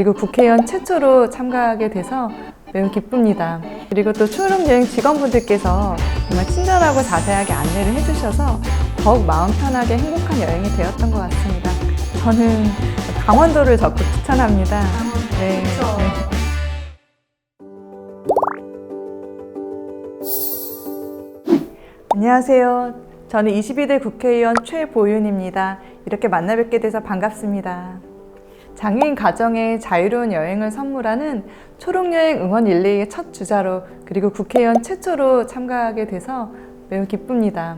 그리고 국회의원 최초로 참가하게 돼서 매우 기쁩니다. 그리고 또 초록여행 직원분들께서 정말 친절하고 자세하게 안내를 해주셔서 더욱 마음 편하게 행복한 여행이 되었던 것 같습니다. 저는 강원도를 적극 추천합니다. 네. 네. 안녕하세요. 저는 22대 국회의원 최보윤입니다. 이렇게 만나 뵙게 돼서 반갑습니다. 장애인 가정에 자유로운 여행을 선물하는 초록여행 응원 릴레이의 첫 주자로 그리고 국회의원 최초로 참가하게 돼서 매우 기쁩니다.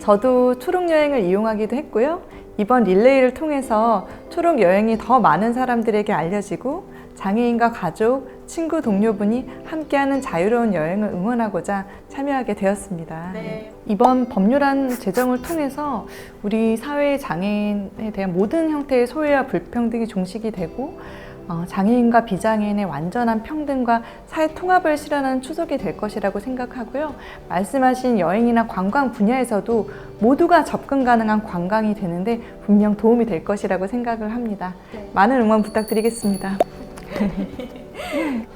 저도 초록여행을 이용하기도 했고요. 이번 릴레이를 통해서 초록여행이 더 많은 사람들에게 알려지고 장애인과 가족, 친구, 동료분이 함께하는 자유로운 여행을 응원하고자 참여하게 되었습니다. 네. 이번 법률안 제정을 통해서 우리 사회의 장애인에 대한 모든 형태의 소외와 불평등이 종식이 되고 어, 장애인과 비장애인의 완전한 평등과 사회 통합을 실현하는 추석이 될 것이라고 생각하고요. 말씀하신 여행이나 관광 분야에서도 모두가 접근 가능한 관광이 되는데 분명 도움이 될 것이라고 생각을 합니다. 네. 많은 응원 부탁드리겠습니다.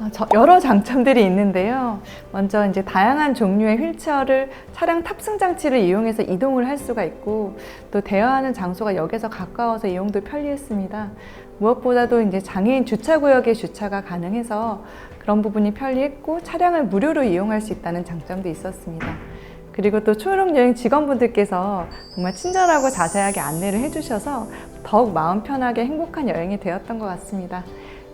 아, 저- 여러 장점들이 있는데요. 먼저 이제 다양한 종류의 휠체어를 차량 탑승 장치를 이용해서 이동을 할 수가 있고 또 대여하는 장소가 역에서 가까워서 이용도 편리했습니다. 무엇보다도 이제 장애인 주차 구역에 주차가 가능해서 그런 부분이 편리했고 차량을 무료로 이용할 수 있다는 장점도 있었습니다. 그리고 또 초록 여행 직원분들께서 정말 친절하고 자세하게 안내를 해주셔서 더욱 마음 편하게 행복한 여행이 되었던 것 같습니다.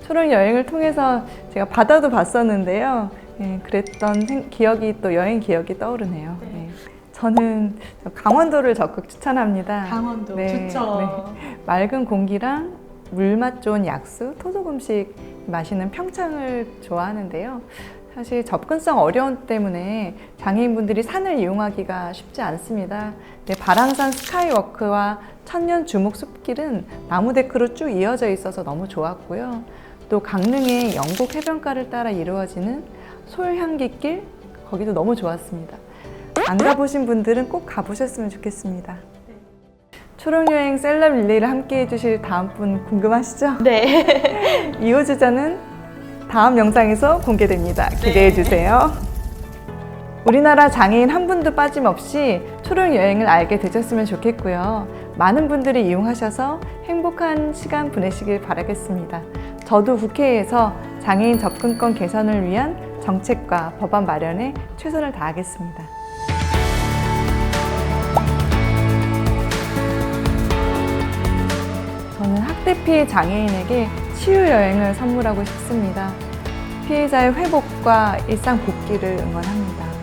초록 여행을 통해서 제가 바다도 봤었는데요. 예, 그랬던 생- 기억이 또 여행 기억이 떠오르네요. 예. 저는 강원도를 적극 추천합니다. 강원도 네, 좋죠. 맑은 공기랑 물맛 좋은 약수, 토속 음식 마시는 평창을 좋아하는데요. 사실 접근성 어려움 때문에 장애인분들이 산을 이용하기가 쉽지 않습니다. 네, 바랑산 스카이워크와 천년 주목 숲길은 나무 데크로 쭉 이어져 있어서 너무 좋았고요. 또 강릉의 영곡 해변가를 따라 이루어지는 솔향기길 거기도 너무 좋았습니다. 안 가보신 분들은 꼭 가보셨으면 좋겠습니다. 초록여행 셀럽 릴레이를 함께 해주실 다음 분 궁금하시죠? 네. 2호 주자는 다음 영상에서 공개됩니다. 기대해 주세요. 우리나라 장애인 한 분도 빠짐없이 초록 여행을 알게 되셨으면 좋겠고요. 많은 분들이 이용하셔서 행복한 시간 보내시길 바라겠습니다. 저도 국회에서 장애인 접근권 개선을 위한 정책과 법안 마련에 최선을 다하겠습니다. 저는 학대 피해 장애인에게 치유 여행을 선물하고 싶습니다. 피해자의 회복과 일상 복귀를 응원합니다.